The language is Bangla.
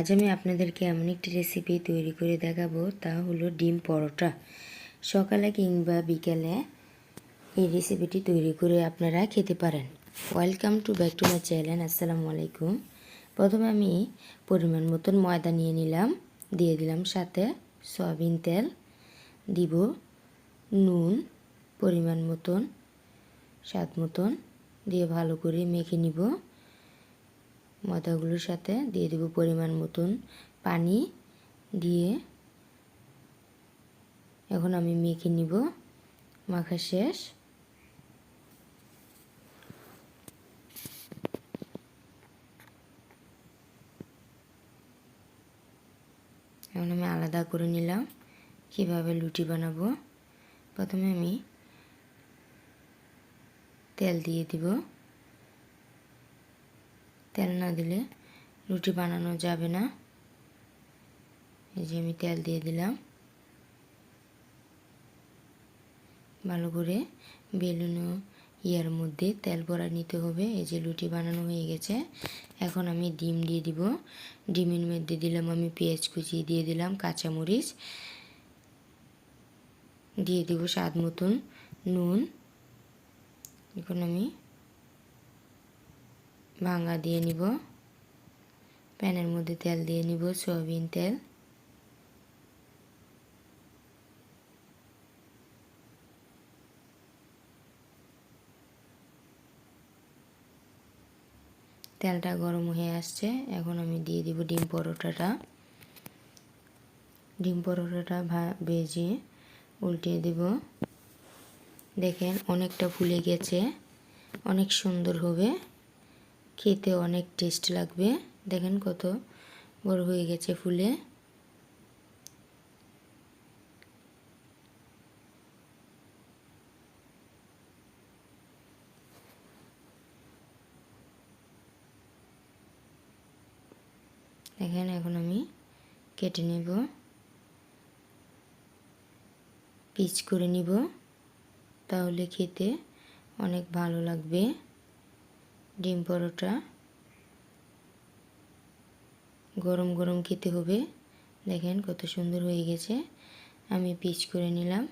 আজ আমি আপনাদেরকে এমন একটি রেসিপি তৈরি করে দেখাবো, তা হলো ডিম পরোটা। সকালে কিংবা বিকেলে এই রেসিপিটি তৈরি করে আপনারা খেতে পারেন। Welcome to back to my channel আসসালামু আলাইকুম। প্রথমে আমি পরিমাণ মতন ময়দা নিয়ে নিলাম, দিয়ে দিলাম সাথে সয়াবিন তেল, দিব নুন, পরিমাণ মতন, স্বাদ মতন, দিয়ে ভালো করে মেখে নিব। ময়দাগুলোর সাথে দিয়ে দেব পরিমাণ মতন পানি দিয়ে এখন আমি মেখে নিব মাখা শেষ। এখন আমি আলাদা করে নিলাম কীভাবে লুটি বানাবো। প্রথমে আমি তেল দিয়ে দিব। তেল না দিলে রুটি বানানো যাবে না। এই যে আমি তেল দিয়ে দিলাম। ভালো করে বেলুনো ইয়ার মধ্যে তেল ভরা নিতে হবে। এই যে লুটি বানানো হয়ে গেছে। এখন আমি ডিম দিয়ে দিব। ডিমের মধ্যে দিলাম আমি পেঁয়াজ কুচি, দিয়ে দিলাম কাঁচামরিচ। দিয়ে দিব স্বাদ মতন নুন। এখন আমি ভাঙা দিয়ে নিব। প্যানের মধ্যে তেল দিয়ে নিব, সয়াবিন তেল। তেলটা গরম হয়ে আসছে, এখন আমি দিয়ে দিব ডিম পরোটাটা। ডিম পরোটাটা ভেজে উল্টে দেব। দেখেন অনেকটা ফুলে গেছে, অনেক সুন্দর হবে। খেতে অনেক টেস্ট লাগবে। দেখেন কত বড় হয়ে গেছে ফুলে। দেখেন এখন আমি কেটে নেব। পিচ করে নিব। তাহলে খেতে অনেক ভালো লাগবে। ডিম পরোটা। গরম গরম খেতে হবে। দেখেন কত সুন্দর হয়ে গেছে। আমি পিচ করে নিলাম।